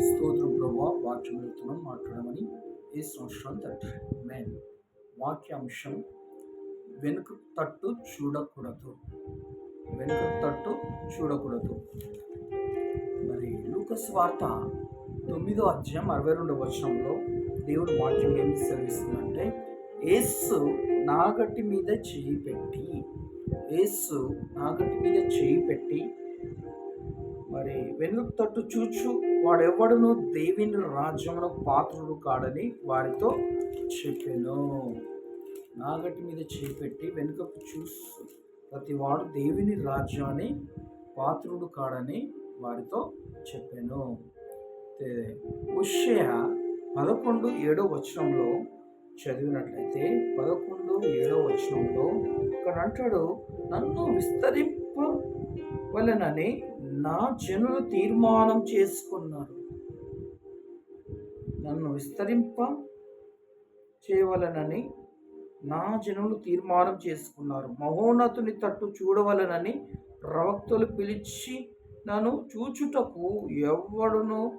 స్తోత్రం ప్రభా వాక్యం వెళ్తున్నాం మాట్లాడమని ఏ సంవత్సరం తండ్రి. మెయిన్ వాక్యాంశం వెనుక తట్టు చూడకూడదు. వెనుక తట్టు చూడకూడదు. మరి లూకస్ వార్త తొమ్మిదో అధ్యాయం అరవై రెండవ వచనంలో దేవుడు వాక్యం ఏం సెలవిస్తుందంటే ఏసు నాగటి మీద చేయి పెట్టి ఏసు నాగటి మీద చేయి పెట్టి మరి వెనుక తట్టు చూచు వాడెవడును దేవుని రాజ్యమున పాత్రుడు కాడని వారితో చెప్పాను. నాగటి మీద చేపెట్టి వెనుకకు చూస్తూ ప్రతి వాడు దేవుని రాజ్యాన్ని పాత్రుడు కాడని వారితో చెప్పాను. ఉషయ పదకొండు ఏడో వచనంలో చదివినట్లయితే పదకొండు ఏడో వచనంలో ఇక్కడ అంటాడు నన్ను విస్తరింపవలనని నా జనులు తీర్మానం చేసుకున్నారు. నన్ను విస్తరింప చేయవలనని నా జనులు తీర్మానం చేసుకున్నారు. మహోన్నతుని తట్టు చూడవలనని ప్రవక్తలు పిలిచి నన్ను చూచుటకు ఎవడును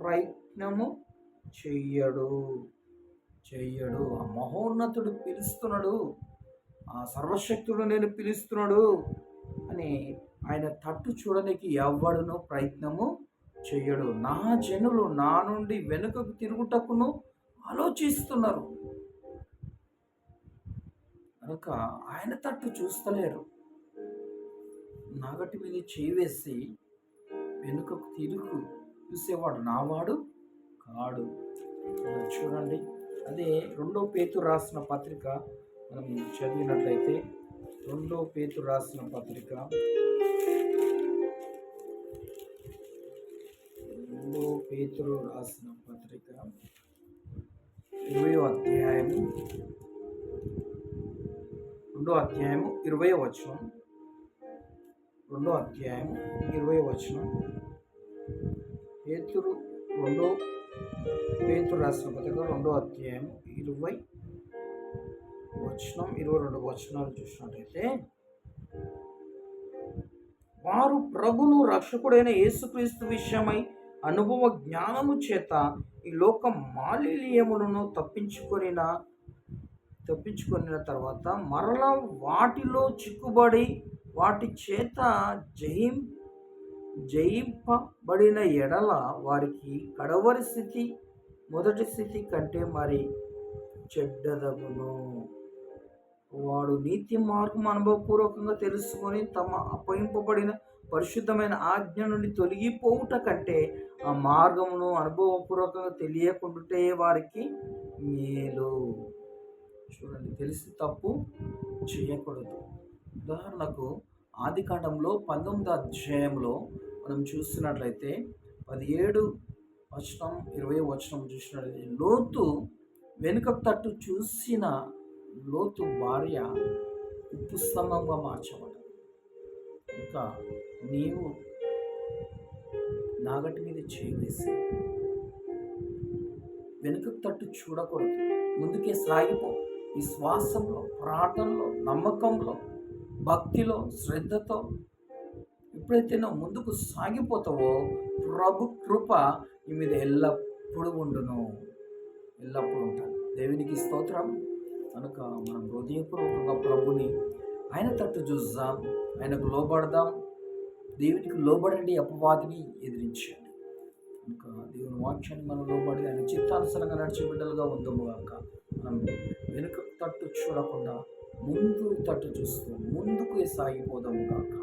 ప్రయత్నము చెయ్యడు. చెయ్యడు. ఆ మహోన్నతుడు పిలుస్తున్నాడు. ఆ సర్వశక్తుడు నేను పిలుస్తున్నాడు. అని ఆయన తట్టు చూడడానికి ఎవడును ప్రయత్నము చెయ్యడు. నా జనులు నా నుండి వెనుకకు తిరుగుటకును ఆలోచిస్తున్నారు. కనుక ఆయన తట్టు చూస్తలేరు. నాగటి మీద చేయి వేసి వెనుకకు తిరుగు. చూసేవాడు నావాడు కాడు. చూడండి. అదే రెండో పేతు రాసిన పత్రిక మనం చదివినట్లయితే రెండో పేతు రాసిన పత్రిక. రెండో పేతురు రాసిన పత్రిక. ఇరవయో అధ్యాయం రెండో అధ్యాయము ఇరవై వచనం. రెండో అధ్యాయం ఇరవై వచనం. పేతురు రెండో పేతురు రాసిన పత్రిక రెండో అధ్యాయం ఇరవై వచనం ఇరవై రెండు వచనాలు చూసినట్టయితే వారు ప్రభును రక్షకుడైన యేసుక్రీస్తు విషయమై అనుభవ జ్ఞానము చేత ఈ లోక మాలిన్యములను తప్పించుకొనిన తప్పించుకొనిన తర్వాత మరలా వాటిలో చిక్కుబడి వాటి చేత జయిం జయింపబడిన ఎడల వారికి కడవరి స్థితి మొదటి స్థితి కంటే మరి చెడ్డదగును. వాడు నీతి మార్గం అనుభవపూర్వకంగా తెలుసుకొని తమ అప్పయింపబడిన పరిశుద్ధమైన ఆజ్ఞ నుండి తొలగిపోవుట కంటే ఆ మార్గమును అనుభవపూర్వకంగా తెలియకుండాటే వారికి మేలు. చూడండి తెలిసి తప్పు చేయకూడదు. ఉదాహరణకు ఆది కాండంలో పంతొమ్మిది అధ్యాయంలో మనం చూస్తున్నట్లయితే పదిహేడు వచనం ఇరవై వచనం చూసినట్లయితే లోతు వెనుక తట్టు చూసిన లోతు భార్య ఉప్పు స్తంభంగా మార్చబడ్డ ఇంకా నీవు నాగటి మీద చేసి వెనుక తట్టు చూడకూడదు. ముందుకే సాగిపో. ఈ శ్వాసంలో ప్రార్థనలో నమ్మకంలో భక్తిలో శ్రద్ధతో ఎప్పుడైతే నువ్వు ముందుకు సాగిపోతావో ప్రభు కృప నీ మీద ఎల్లప్పుడూ ఉండును. ఎల్లప్పుడూ ఉంటాను దేవునికి స్తోత్రం. కనుక మనం హృదయపూర్వకంగా ప్రభుని ఆయన తట్టు చూద్దాం ఆయనకు లోబడదాం. దేవునికి లోబడండి అపవాదిని ఎదిరించండి. కనుక దేవుని వాక్యాన్ని మనం లోబడి ఆయన చిత్తానుసరంగా నడిచే బిడ్డలుగా ఉందాము కాక మనం వెనుక తట్టు చూడకుండా ముందు తట్టు చూస్తూ ముందుకు సాగిపోదాము కాక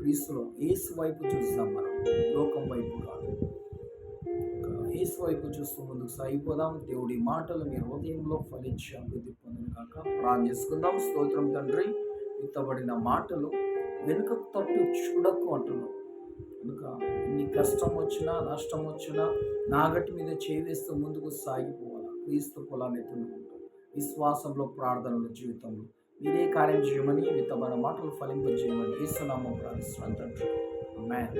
క్రీస్తులో ఏసు వైపు చూస్తాం మనం. లోకం వైపు కాదు. ఏసు వైపు చూస్తూ ముందుకు సాగిపోదాం దేవుడి మాటలు మీ హృదయంలో ఫలించి అభివృద్ధి పొందిన కాక ప్రాణం చేసుకుందాం. స్తోత్రం తండ్రి విత్తబడిన మాటలు వెనుక తట్టు చూడకు అంటున్నాం. కనుక ఎన్ని కష్టం వచ్చినా నష్టం వచ్చినా నాగటి మీద చేవేస్తూ ముందుకు సాగిపోవాలా? క్రీస్తు పొలాన్ని ఎత్తుకుంటాం విశ్వాసంలో ప్రార్థనలు జీవితంలో మీరే కార్యం చేయమని విత్తబడిన మాటలు ఫలింపజేయమని ఇస్తున్నాము ప్రార్థిస్తున్నాను తండ్రి. మ్యాన్